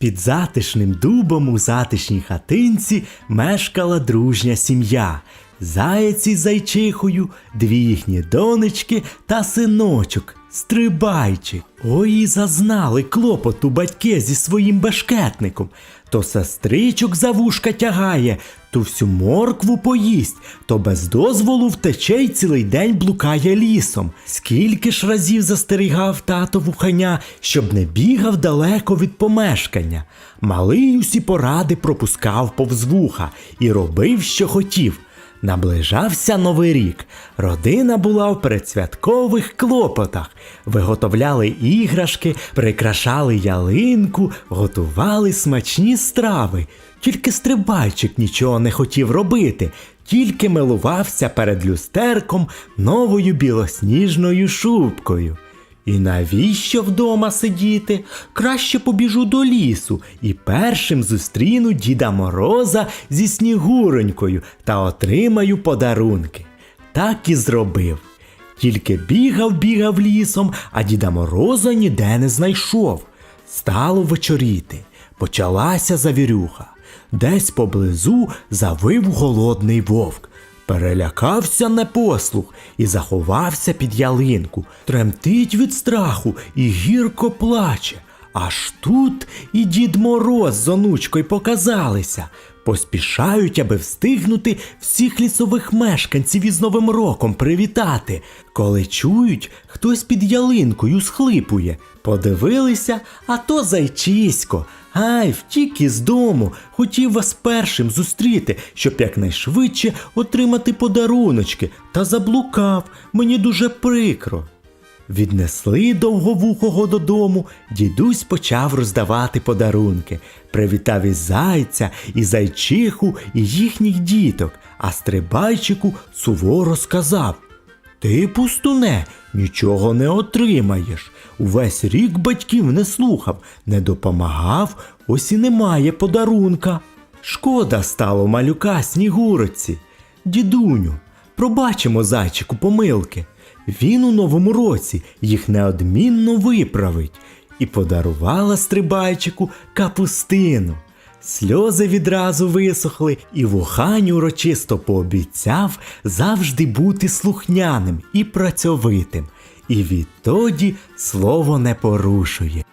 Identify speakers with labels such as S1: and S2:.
S1: Під затишним дубом у затишній хатинці мешкала дружня сім'я. Заєць із зайчихою, дві їхні донечки та синочок, стрибайчик. Ой, зазнали клопоту батьки зі своїм бешкетником. То сестричок за вушка тягає, то всю моркву поїсть, то без дозволу втече й цілий день блукає лісом. Скільки ж разів застерігав тато вуханя, щоб не бігав далеко від помешкання. Малий усі поради пропускав повз вуха і робив, що хотів. Наближався новий рік. Родина була в передсвяткових клопотах. Виготовляли іграшки, прикрашали ялинку, готували смачні страви. Тільки стрибайчик нічого не хотів робити, тільки милувався перед люстерком новою білосніжною шубкою. І навіщо вдома сидіти? Краще побіжу до лісу і першим зустріну Діда Мороза зі Снігуронькою та отримаю подарунки. Так і зробив. Тільки бігав, бігав лісом, а Діда Мороза ніде не знайшов. Стало вечоріти. Почалася завірюха. Десь поблизу завив голодний вовк. Перелякався непослух і заховався під ялинку, тремтить від страху і гірко плаче. Аж тут і дід Мороз з онучкою показалися. Поспішають, аби встигнути всіх лісових мешканців із Новим роком привітати. Коли чують, хтось під ялинкою схлипує. Подивилися, а то зайчисько. Ай, втік із дому, хотів вас першим зустріти, щоб якнайшвидше отримати подаруночки, та заблукав, мені дуже прикро. Віднесли довговухого додому, дідусь почав роздавати подарунки, привітав і зайця, і зайчиху, і їхніх діток, а стрибайчику суворо сказав Ти, пустуне, нічого не отримаєш. Увесь рік батьків не слухав, не допомагав, ось і немає подарунка. Шкода стало малюка снігуроці. Дідуню, пробачимо зайчику помилки. Він у новому році їх неодмінно виправить і подарувала стрибайчику капустину. Сльози відразу висохли, і вухань урочисто пообіцяв завжди бути слухняним і працьовитим, і відтоді слово не порушує.